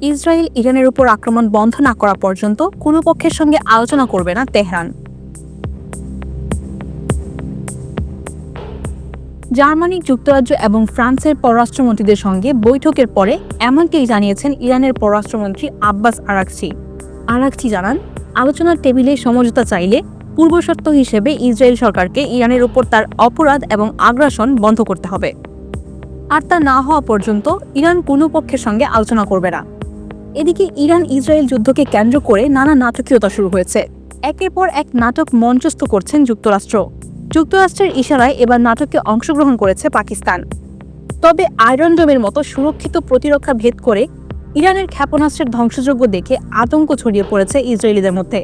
Israel ইরানের উপর আক্রমণ বন্ধ না করা পর্যন্ত কোনো পক্ষের সঙ্গে আলোচনা করবে না তেহরান। জার্মানি, যুক্তরাজ্য এবং ফ্রান্সের পররাষ্ট্রমন্ত্রীদের সঙ্গে বৈঠকের পরে এমনটাই জানিয়েছেন ইরানের পররাষ্ট্রমন্ত্রী আব্বাস আরাকচি। আরাকচি জানান, আলোচনার টেবিলে সমঝোতা চাইলে পূর্বশর্ত হিসেবে ইসরায়েল সরকারকে ইরানের উপর তার অপরাধ এবং আগ্রাসন বন্ধ করতে হবে। আর তা না হওয়া পর্যন্ত ইরান কোনো পক্ষের সঙ্গে আলোচনা করবে না। এদিকে ইরান ইসরায়েল যুদ্ধকে কেন্দ্র করে নানা নাটকীয়তা শুরু হয়েছে। একের পর এক নাটক মঞ্চস্থ করছেন যুক্তরাষ্ট্র। যুক্তরাষ্ট্রের ইশারায় এবার নাটকে অংশগ্রহণ করেছে পাকিস্তান। তবে আয়রন ডোমের মতো সুরক্ষিত প্রতিরক্ষা ভেদ করে ইরানের ক্ষেপণাস্ত্রের ধ্বংসযোগ্য দেখে আতঙ্ক ছড়িয়ে পড়েছে ইসরায়েলিদের মধ্যে।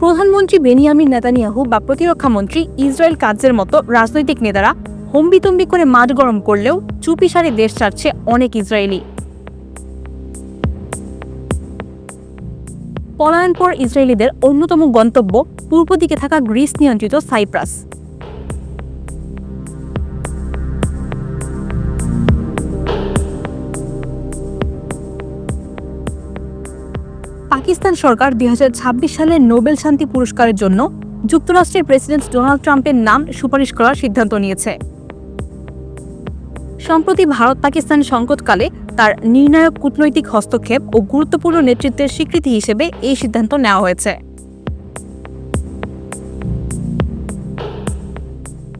প্রধানমন্ত্রী বেনিয়ামিন নেতানিয়াহু বা প্রতিরক্ষা মন্ত্রী ইসরায়েল কাজের মতো রাজনৈতিক নেতারা হম্বিতম্বি করে মাঠ গরম করলেও চুপি চুপিসারে দেশ ছাড়ছে অনেক ইসরায়েলি। পলায়ন পর ইসরায়েলিদের অন্যতম গন্তব্য পূর্ব দিকে থাকা গ্রিস নিয়ন্ত্রিত সাইপ্রাস। পাকিস্তান সরকার দুই সালের নোবেল শান্তি পুরস্কারের জন্য যুক্তরাষ্ট্রের প্রেসিডেন্ট ডোনাল্ড ট্রাম্পের নাম সুপারিশ করার সিদ্ধান্ত নিয়েছে। সম্প্রতি ভারত পাকিস্তান সংকটকালে তার নির্ণায়ক কূটনৈতিক হস্তক্ষেপ ও গুরুত্বপূর্ণ নেতৃত্বের স্বীকৃতি হিসেবে এই সিদ্ধান্ত নেওয়া হয়েছে।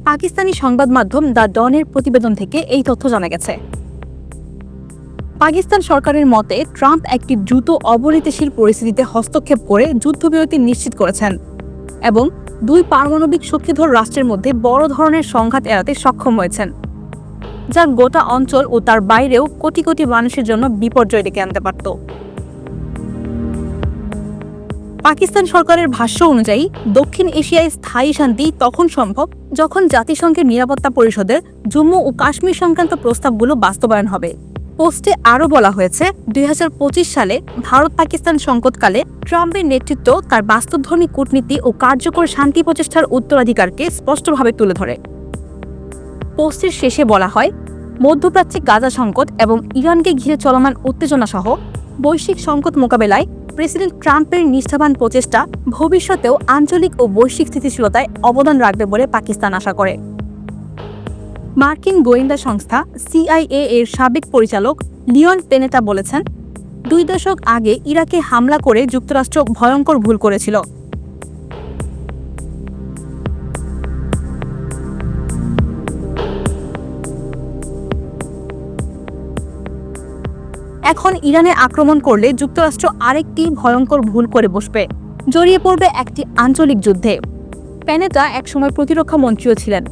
পাকিস্তানি সংবাদ মাধ্যম দ্য ডনের প্রতিবেদন থেকে এই তথ্য জানা গেছে। পাকিস্তান সরকারের মতে, ট্রাম্প একটি দ্রুত অবনীতিশীল পরিস্থিতিতে হস্তক্ষেপ করে যুদ্ধবিরতি নিশ্চিত করেছেন এবং দুই পারমাণবিক শক্তিধর রাষ্ট্রের মধ্যে বড় ধরনের সংঘাত এড়াতে সক্ষম হয়েছেন, যা গোটা অঞ্চল ও তার বাইরেও কোটি কোটি মানুষের জন্য বিপর্যয় ডেকে আনতে পারত। পাকিস্তান সরকারের ভাষ্য অনুযায়ী, দক্ষিণ এশিয়ায় স্থায়ী শান্তি তখন সম্ভব যখন জাতিসংঘের নিরাপত্তা পরিষদের জম্মু ও কাশ্মীর সংক্রান্ত প্রস্তাবগুলো বাস্তবায়ন হবে। পোস্টে আরও বলা হয়েছে, দুই হাজার পঁচিশ সালে ভারত পাকিস্তান সংকটকালে ট্রাম্পের নেতৃত্ব তার বাস্তবধর্মী কূটনীতি ও কার্যকর শান্তি প্রচেষ্টার উত্তরাধিকারকে স্পষ্টভাবে তুলে ধরে। পোস্টের শেষে বলা হয়, মধ্যপ্রাচ্যে গাজা সংকট এবং ইরানকে ঘিরে চলমান উত্তেজনা সহ বৈশ্বিক সংকট মোকাবেলায় প্রেসিডেন্ট ট্রাম্পের নিষ্ঠাবান প্রচেষ্টা ভবিষ্যতেও আঞ্চলিক ও বৈশ্বিক স্থিতিশীলতায় অবদান রাখবে বলে পাকিস্তান আশা করে। মার্কিন গোয়েন্দা সংস্থা সিআইএ এর সাবেক পরিচালক লিওন পেনেটা বলেছেন, দুই দশক আগে ইরাকে হামলা করে যুক্তরাষ্ট্র ভয়ঙ্কর ভুল করেছিল। এখন ইরানে আক্রমণ করলে যুক্তরাষ্ট্র আরেকটি ভয়ঙ্কর ভুল করে বসবে। জড়িয়ে পড়বে একটি আঞ্চলিক যুদ্ধে। প্যানেটা একসময় প্রতিরক্ষা মন্ত্রীও ছিলেন।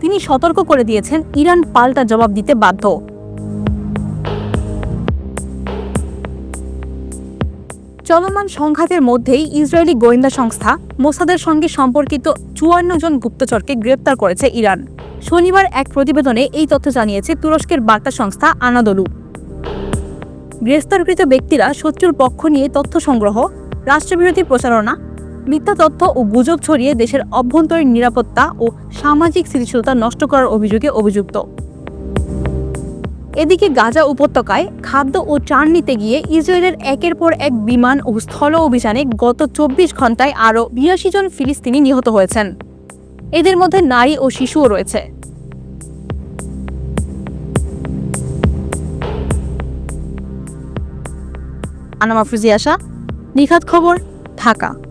তিনি সতর্ক করে দিয়েছেন, ইরান পাল্টা জবাব দিতে বাধ্য। চলমান সংঘাতের মধ্যেই ইসরায়েলি গোয়েন্দা সংস্থা মোসাদের সঙ্গে সম্পর্কিত চুয়ান্ন জন গুপ্তচরকে গ্রেপ্তার করেছে ইরান। শনিবার এক প্রতিবেদনে এই তথ্য জানিয়েছে তুরস্কের বার্তা সংস্থা আনাদলু। গ্রেফতারকৃত ব্যক্তিরা শত্রুর পক্ষ নিয়ে তথ্য সংগ্রহ, রাষ্ট্রবিরোধী প্রচারণা মিথ্যা তথ্য ও গুজব ছড়িয়ে দেশের অভ্যন্তরীণ নিরাপত্তা ও সামাজিক স্থিতিশীলতা নষ্ট করার অভিযোগে অভিযুক্ত। এদিকে গাজা উপত্যকায় খাদ্য ও ত্রাণ নিতে গিয়ে ইসরায়েলের একের পর এক বিমান ও স্থল অভিযানে গত চব্বিশ ঘন্টায় আরও বিরাশি জন ফিলিস্তিনি নিহত হয়েছেন। এদের মধ্যে নারী ও শিশুও রয়েছে। আনামা ফ্রিজি আশা, নিখাত খবর, ঢাকা।